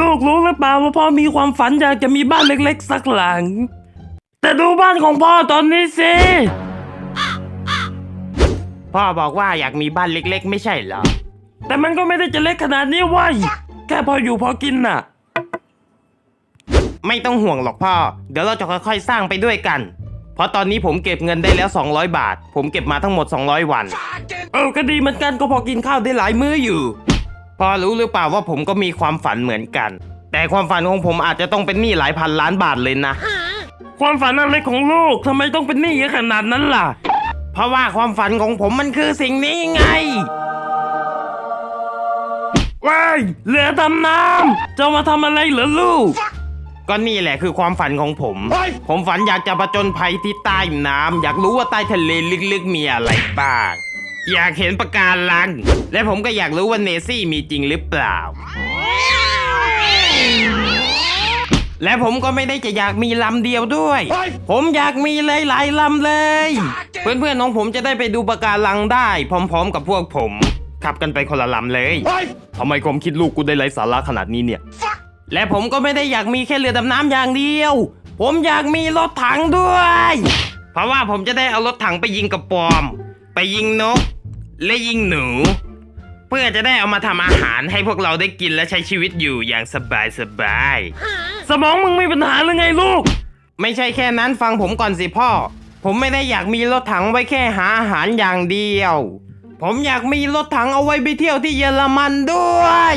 ลูกรู้หรือเปล่าว่าพ่อมีความฝันอยากจะมีบ้านเล็กๆ สักหลัง แต่ดูบ้านของพ่อตอนนี้สิ พ่อบอกว่าอยากมีบ้านเล็กๆ ไม่ใช่เหรอ แต่มันก็ไม่ได้จะเล็กขนาดนี้เว้ยแค่พออยู่พอกินน่ะ ไม่ต้องห่วงหรอกพ่อ เดี๋ยวเราจะค่อยๆ สร้างไปด้วยกัน เพราะตอนนี้ผมเก็บเงินได้แล้ว 200 บาท ผมเก็บมาทั้งหมด 200 วัน เออก็ดีเหมือนกันก็พอกินข้าวได้หลายมื้ออยู่ พ่อรู้หรือเปล่าว่าผมก็มีความฝันเหมือนกัน แต่ความฝันของผมอาจจะต้องเป็นหนี้หลายพันล้านบาทเลยนะ ความฝันอะไรของลูกทำไมต้องเป็นหนี้เยอะขนาดนั้นล่ะ เพราะว่าความฝันของผมมันคือสิ่งนี้ไงว้ายเรือดำน้ำจะมาทำอะไรเหรอลูก ก็นี่แหละคือความฝันของผม ผมฝันอยากจะผจญภัยที่ใต้น้ำอยากรู้ว่าใต้ทะเลลึกๆมีอะไรบ้าง อยากเห็นประการลัง และผมก็อยากรู้ว่าเนซี่มีจริงหรือเปล่า และผมก็ไม่ได้จะอยากมีลำเดียวด้วย ผมอยากมีหลายๆลำเลย เพื่อนๆของผมจะได้ไปดูประการลังได้ พร้อม ๆ กับพวกผม ขับกันไปคนละลำเลยทำไมความคิดลูกกูได้ไร้สาระขนาดนี้เนี่ย และผมก็ไม่ได้อยากมีแค่เรือดำน้ำอย่างเดียว ผมอยากมีรถถังด้วย เพราะว่าผมจะได้เอารถถังไปยิงกระปอม ไปยิงนก และยิงหนู เพื่อจะได้เอามาทำอาหารให้พวกเราได้กินและใช้ชีวิตอยู่อย่างสบายสบายสมองมึงมีปัญหาหรือไงลูก ไม่ใช่แค่นั้นฟังผมก่อนสิพ่อ ผมไม่ได้อยากมีรถถังไว้แค่หาอาหารอย่างเดียว ผมอยากมีรถถังเอาไว้ไปเที่ยวที่เยอรมันด้วย